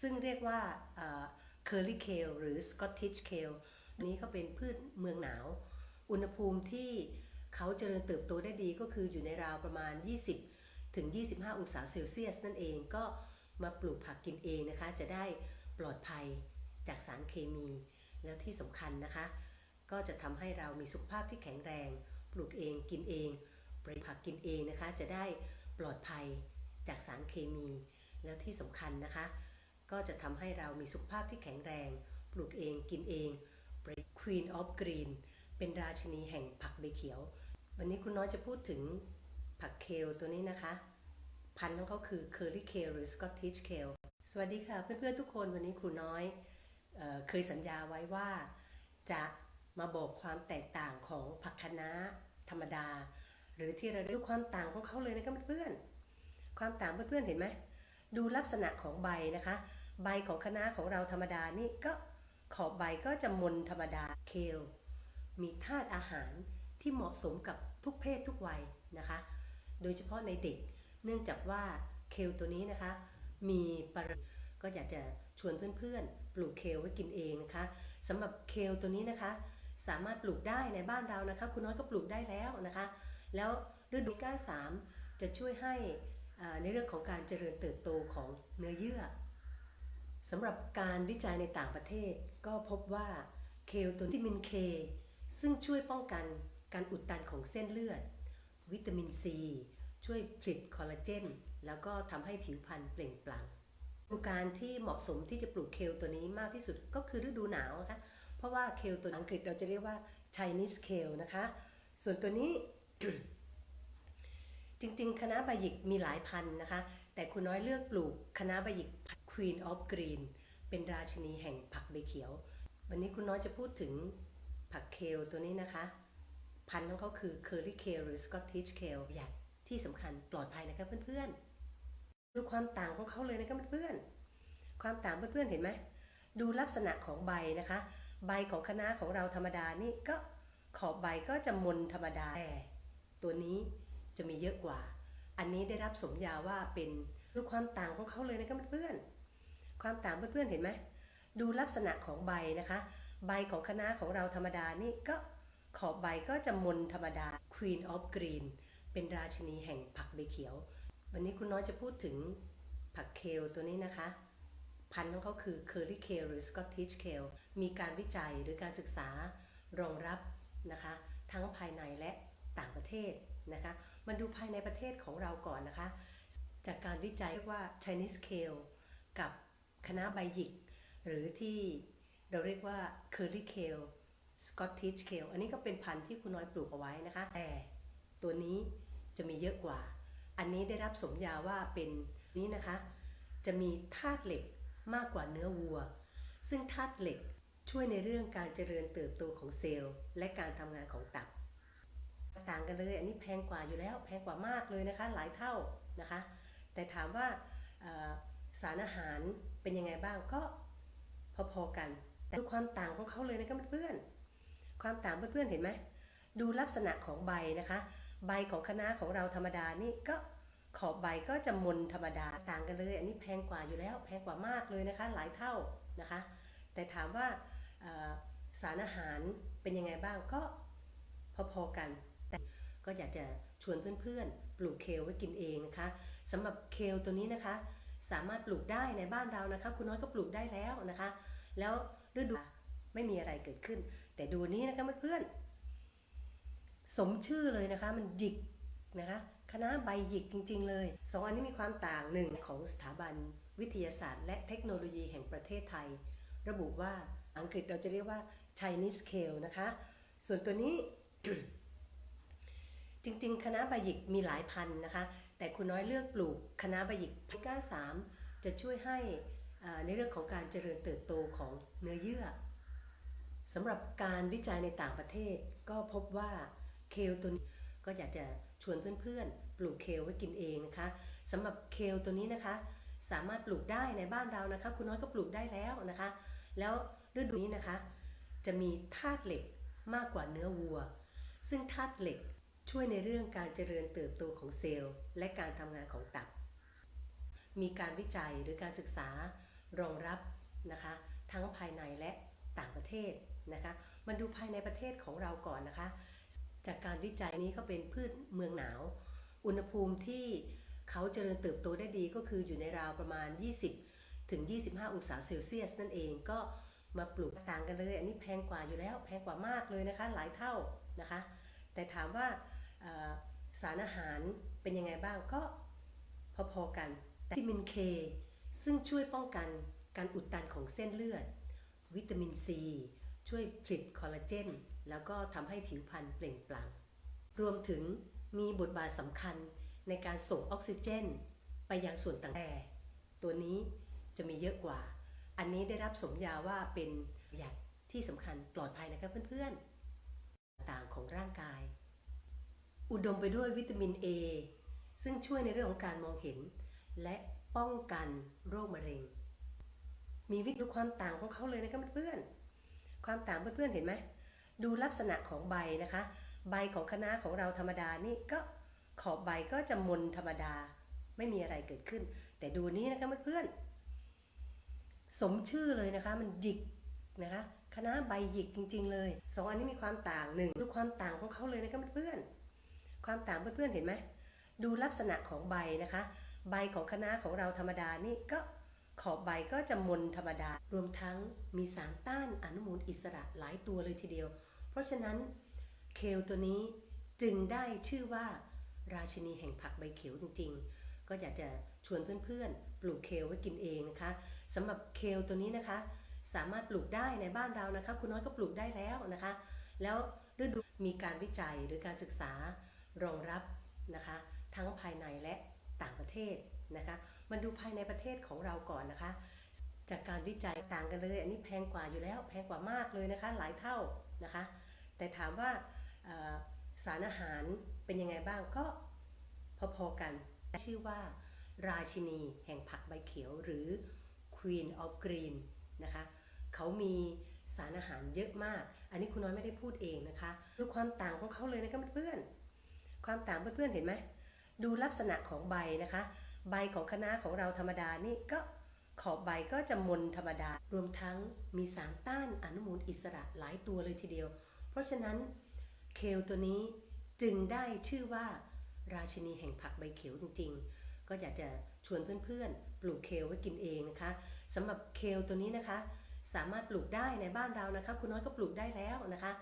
ซึ่งเรียกว่าเคอร์รี่เคลหรือสกอตติชเคลนี้ก็เป็นพืชเมืองหนาว อุณหภูมิที่เขาเจริญเติบโตได้ดีก็คืออยู่ในราวประมาณ 20 ถึง 25 องศาเซลเซียสนั่นเองก็มาปลูกผักกินเองนะคะ จะได้ปลอดภัยจากสารเคมี แล้วที่สำคัญนะคะ ก็จะทำให้เรามีสุขภาพที่แข็งแรง ปลูกเองกินเองปลูกผักกินเองนะคะ จะได้ปลอดภัยจากสารเคมี แล้วที่สำคัญนะคะ ก็จะทำให้เรามีสุขภาพที่แข็งแรง ปลูกเองกินเอง Queen of Green เป็นราชินีแห่งผักใบเขียว วันนี้คุณน้อยจะพูดถึงผักเคลตัวนี้นะคะ พันธุ์ของเขาคือ Curly Kale หรือ Scottish Kale สวัสดีค่ะเพื่อนๆทุกคนวันนี้ครูน้อยเออเคยสัญญาไว้ว่าจะมาบอกความแตกต่างของผักคะน้าธรรมดา หรือที่เราเรียกความต่างของเขาเลยนะคะเพื่อนๆความต่างเพื่อนๆเห็นไหมดูลักษณะของใบนะคะ ใบของคณะของเราธรรมดานี่ก็ขอบใบก็จะมนธรรมดาเคลมีธาตุอาหารที่เหมาะสมกับทุกเพศทุกวัยนะคะ โดยเฉพาะในเด็ก เนื่องจากว่าเคลตัวนี้นะคะ มีปรก็อยากจะชวนเพื่อนๆ ปลูกเคลไว้กินเองนะคะสำหรับเคลตัวนี้นะคะ สามารถปลูกได้ในบ้านเรานะคะ คุณน้อยก็ปลูกได้แล้วนะคะ แล้วฤดูก้าสามจะช่วยให้อ่าในเรื่องของการเจริญเติบโตของเนื้อเยื่อ สำหรับการวิจัยในต่างประเทศ ก็พบว่าเคลตัววิตามินเคซึ่งช่วยป้องกันการอุดตันของเส้นเลือด วิตามินซีช่วยผลิตคอลลาเจน แล้วก็ทำให้ผิวพรรณเปล่งปลั่งฤดูการที่เหมาะสมที่จะปลูกเคลตัวนี้มากที่สุดก็คือฤดูหนาวนะคะเพราะว่าเคลตัวอังกฤษเราจะเรียกว่า Chinese kale นะคะ ส่วนตัวนี้ จริงๆ คณะใบหยิกมีหลายพันธุ์นะคะ แต่คุณน้อยเลือกปลูกคณะใบหยิก Queen of Green เป็นราชินีแห่งผักใบเขียว วันนี้คุณน้อยจะพูดถึงผักเคลตัวนี้นะคะ พันธุ์ของเขาคือ Curly Kale หรือ Scottish Kale ใหญ่ที่สำคัญปลอดภัยนะคะเพื่อนๆ ดูความต่างของเขาเลยนะคะเพื่อนๆ ความต่างเพื่อนๆเห็นไหม ดูลักษณะของใบนะคะ ใบของคะน้าของเราธรรมดานี่ก็ขอบใบก็จะมนธรรมดาแต่ตัวนี้จะมีเยอะกว่า อันนี้ได้รับสมญาว่าเป็นดูความต่างของเขาเลยนะคะเพื่อนๆ ความต่างเพื่อนๆเห็นไหมดูลักษณะของใบนะคะ ใบของคณะของเราธรรมดานี่ก็ขอบใบก็จะมนธรรมดา Queen of Green เป็นราชินีแห่งผักใบเขียว วันนี้คุณน้อยจะพูดถึงผักเคลตัวนี้นะคะ พันธุ์ของเขาคือ Curly Kale หรือ Scottish Kale มีการวิจัยหรือการศึกษารองรับนะคะ ทั้งภายในและต่างประเทศนะคะ มาดูภายในประเทศของเราก่อนนะคะ จากการวิจัยเรียกว่า Chinese Kale กับ คณะใบหยิก หรือที่เราเรียกว่า Curly Kale Scottish Kale อันนี้ก็เป็นพันธุ์ที่คุณน้อยปลูกเอาไว้นะคะ แต่ตัวนี้จะมีเยอะกว่า อันนี้ได้รับสมญาว่าเป็นนี้นะคะ จะมีธาตุเหล็กมากกว่าเนื้อวัว ซึ่งธาตุเหล็กช่วยในเรื่องการเจริญเติบโตของเซลล์ และการทำงานของตับต่างกันเลย อันนี้แพงกว่าอยู่แล้ว แพงกว่ามากเลยนะคะ หลายเท่านะคะ แต่ถามว่าสารอาหาร เป็นยังไงบ้างก็พอๆกัน แต่ดูความต่างของเขาเลยนะคะเพื่อนๆความต่างเพื่อนๆเห็นไหมดูลักษณะของใบนะคะ ใบของคณะของเราธรรมดานี่ก็ขอบใบก็จะมนธรรมดาต่างกันเลย อันนี้แพงกว่าอยู่แล้ว แพงกว่ามากเลยนะคะ หลายเท่านะคะ แต่ถามว่าสารอาหารเป็นยังไงบ้างก็พอๆกัน แต่ก็อยากจะชวนเพื่อนๆ ปลูกเคลไว้กินเองนะคะสำหรับเคลตัวนี้นะคะ สามารถปลูกได้ในบ้านเรานะคะคุณน้อยก็ปลูกได้แล้วนะคะ แล้วฤดูไม่มีอะไรเกิดขึ้น แต่ดูนี้นะคะเพื่อนสมชื่อเลยนะคะมันหยิกนะคะคณะใบหยิกจริง ๆ เลยสองอันนี้มีความต่างหนึ่งของสถาบันวิทยาศาสตร์ และเทคโนโลยีแห่งประเทศไทย ระบุว่าอังกฤษเราจะเรียกว่า Chinese Kale นะคะ ส่วนตัวนี้ จริง ๆ คณะใบหยิกมีหลายพันนะคะ แต่คุณน้อยเลือกปลูกคณะใบหยิกพิก้าสามจะช่วยให้ในเรื่องของการเจริญเติบโตของเนื้อเยื่อสำหรับการวิจัยในต่างประเทศก็พบว่าเคลตัวนี้ก็อยากจะชวนเพื่อนๆ ปลูกเคลไว้กินเองนะคะสำหรับเคลตัวนี้นะคะ สามารถปลูกได้ในบ้านเรานะคะ คุณน้อยก็ปลูกได้แล้วนะคะ แล้วฤดูนี้นะคะ จะมีธาตุเหล็กมากกว่าเนื้อวัว ซึ่งธาตุเหล็ก ช่วยในเรื่องการเจริญเติบโตของเซลล์ และการทำงานของตับ มีการวิจัยหรือการศึกษารองรับนะคะทั้งภายในและต่างประเทศนะคะมาดูภายในประเทศของเราก่อนนะคะ จากการวิจัยนี้ก็เป็นพืชเมืองหนาว อุณหภูมิที่เขาเจริญเติบโตได้ดีก็คืออยู่ในราวประมาณ 20 ถึง 25 องศาเซลเซียส นั่นเองก็มาปลูกต่างกันเลย อันนี้แพงกว่าอยู่แล้วแพงกว่ามากเลยนะคะหลายเท่านะคะ แต่ถามว่า สารอาหารเป็นยังไงบ้างก็พอๆกัน แต่วิตามินเคซึ่งช่วยป้องกันการอุดตันของเส้นเลือด วิตามินซีช่วยผลิตคอลลาเจน แล้วก็ทำให้ผิวพรรณเปล่งปลั่ง รวมถึงมีบทบาทสำคัญในการส่งออกซิเจน ไปยังส่วนต่างแต่ตัวนี้จะมีเยอะกว่า อันนี้ได้รับสมญาว่าเป็นยัดที่สำคัญปลอดภัยนะครับเพื่อนๆ ต่างของร่างกาย อุดมไปด้วยวิตามิน A ซึ่งช่วยในเรื่องของการมองเห็น และป้องกันโรคมะเร็ง มีวิธีดูความต่างของเขาเลยนะครับเพื่อนๆความต่างเพื่อนๆเห็นไหมดูลักษณะของใบนะคะ ใบของคณะของเราธรรมดานี่ก็ขอบใบก็จะมนธรรมดาไม่มีอะไรเกิดขึ้น แต่ดูนี้นะคะเพื่อนๆสมชื่อเลยนะคะมันหยิกนะคะคณะใบหยิกจริง ๆ เลยสองอันนี้มีความต่างหนึ่งดูความต่างของเขาเลยนะคะเพื่อนๆ ความต่างเพื่อนๆเห็นไหมดูลักษณะของใบนะคะ ใบของคณะของเราธรรมดานี่ก็ขอบใบก็จะมนธรรมดา รวมทั้งมีสารต้านอนุมูลอิสระหลายตัวเลยทีเดียว เพราะฉะนั้นเคลตัวนี้จึงได้ชื่อว่าราชินีแห่งผักใบเขียวจริงๆ ก็อยากจะชวนเพื่อนๆ ปลูกเคลไว้กินเองนะคะสำหรับเคลตัวนี้นะคะ สามารถปลูกได้ในบ้านเรานะคะ คุณน้อยก็ปลูกได้แล้วนะคะ แล้วฤดูมีการวิจัยหรือการศึกษา รองรับนะคะทั้งภายในและต่างประเทศนะคะมาดูภายในประเทศของเราก่อนนะคะ จากการวิจัยต่างกันเลย อันนี้แพงกว่าอยู่แล้วแพงกว่ามากเลยนะคะหลายเท่านะคะ แต่ถามว่าสารอาหารเป็นยังไงบ้างก็พอๆกัน ชื่อว่าราชินีแห่งผักใบเขียวหรือ Queen of Green นะคะเขามีสารอาหารเยอะมาก อันนี้คุณน้อยไม่ได้พูดเองนะคะดูความต่างของเขาเลยนะคะเพื่อนๆ ความต่างเพื่อนๆเห็นไหมดูลักษณะของใบนะคะ ใบของคณะของเราธรรมดานี่ก็ขอบใบก็จะมนธรรมดา รวมทั้งมีสารต้านอนุมูลอิสระหลายตัวเลยทีเดียว เพราะฉะนั้นเคลตัวนี้จึงได้ชื่อว่าราชินีแห่งผักใบเขียวจริงๆ ก็อยากจะชวนเพื่อนๆ ปลูกเคลไว้กินเองนะคะสำหรับเคลตัวนี้นะคะ สามารถปลูกได้ในบ้านเรานะคะ คุณน้อยก็ปลูกได้แล้วนะคะ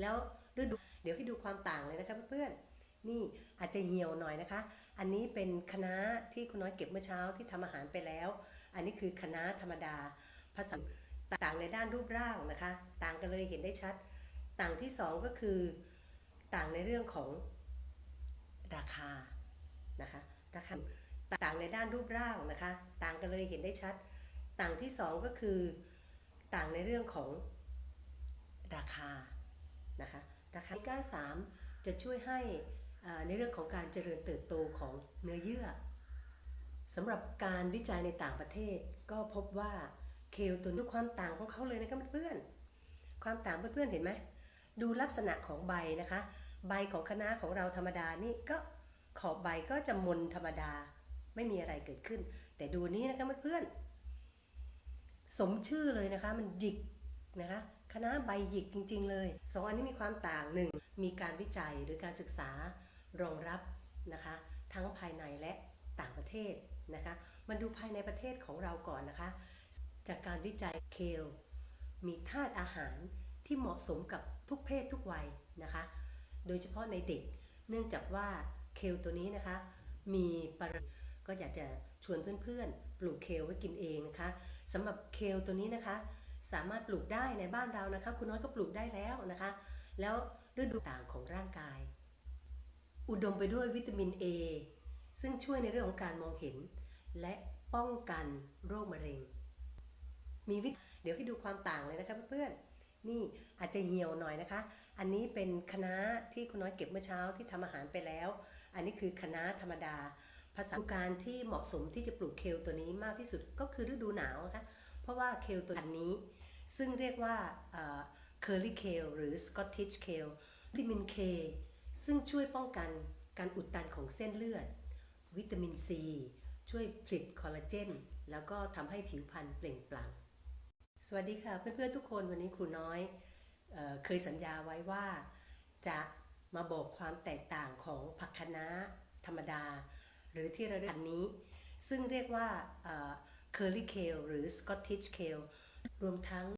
แล้วฤดูเดี๋ยวให้ดูความต่างเลยนะคะเพื่อนๆ นี่อาจจะเหี่ยวหน่อยนะคะ อันนี้เป็นคณะที่คุณน้อยเก็บเมื่อเช้าที่ทำอาหารไปแล้ว อันนี้คือคณะธรรมดาผสมต่างในด้านรูปร่างนะคะ ต่างกันเลยเห็นได้ชัด ต่างที่สองก็คือต่างในเรื่องของราคานะคะราคาต่างในด้านรูปร่างนะคะ ต่างกันเลยเห็นได้ชัด ต่างที่สองก็คือต่างในเรื่องของราคานะคะราคาก้าสามจะช่วยให้ ในเรื่องของการเจริญเติบโตของเนื้อเยื่อสำหรับการวิจัยในต่างประเทศ ก็พบว่าเคลตัวนี้ความต่างของเขาเลยนะคะเพื่อนความต่างเพื่อนๆเห็นไหมดูลักษณะของใบนะคะ ใบของคณะของเราธรรมดานี่ก็ขอบใบก็จะมนธรรมดาไม่มีอะไรเกิดขึ้น แต่ดูนี้นะคะเพื่อนๆสมชื่อเลยนะคะมันหยิกนะคะคณะใบหยิกจริง ๆ เลยสองอันนี้มีความต่างหนึ่งมีการวิจัยหรือการศึกษา รองรับนะคะทั้งภายในและต่างประเทศนะคะมาดูภายในประเทศของเราก่อนนะคะ จากการวิจัยเคลมีธาตุอาหารที่เหมาะสมกับทุกเพศทุกวัยนะคะ โดยเฉพาะในเด็ก เนื่องจากว่าเคลตัวนี้นะคะ มีปรก็อยากจะชวนเพื่อนๆ ปลูกเคลไว้กินเองนะคะสำหรับเคลตัวนี้นะคะ สามารถปลูกได้ในบ้านเรานะคะ คุณน้อยก็ปลูกได้แล้วนะคะ แล้วฤดูต่างของร่างกาย อุดมไปด้วยวิตามิน A ซึ่งช่วยในเรื่องของการมองเห็น และป้องกันโรคมะเร็ง มีวิตเดี๋ยวให้ดูความต่างเลยนะคะเพื่อนๆ นี่อาจจะเหี่ยวหน่อยนะคะ อันนี้เป็นคะน้าที่คุณน้อยเก็บเมื่อเช้าที่ทำอาหารไปแล้ว อันนี้คือคะน้าธรรมดา ภาษาการที่เหมาะสมที่จะปลูกเคลตัวนี้มากที่สุดก็คือฤดูหนาวนะคะ เพราะว่าเคลตัวนี้ ซึ่งเรียกว่าเคอร์ลี่เคลหรือสกอตติชเคลวิตามินเค ซึ่งช่วยป้องกันการอุดตันของเส้นเลือด วิตามินซี ช่วยผลิตคอลลาเจน แล้วก็ทำให้ผิวพรรณเปล่งปลั่ง สวัสดีค่ะเพื่อนๆทุกคนวันนี้ครูน้อยเออเคยสัญญาไว้ว่าจะมาบอกความแตกต่างของผักคะน้าธรรมดา หรือที่เราเรียกนนี้ ซึ่งเรียกว่าเคอร์รี่เคลหรือสกอตติชเคลรวมทั้ง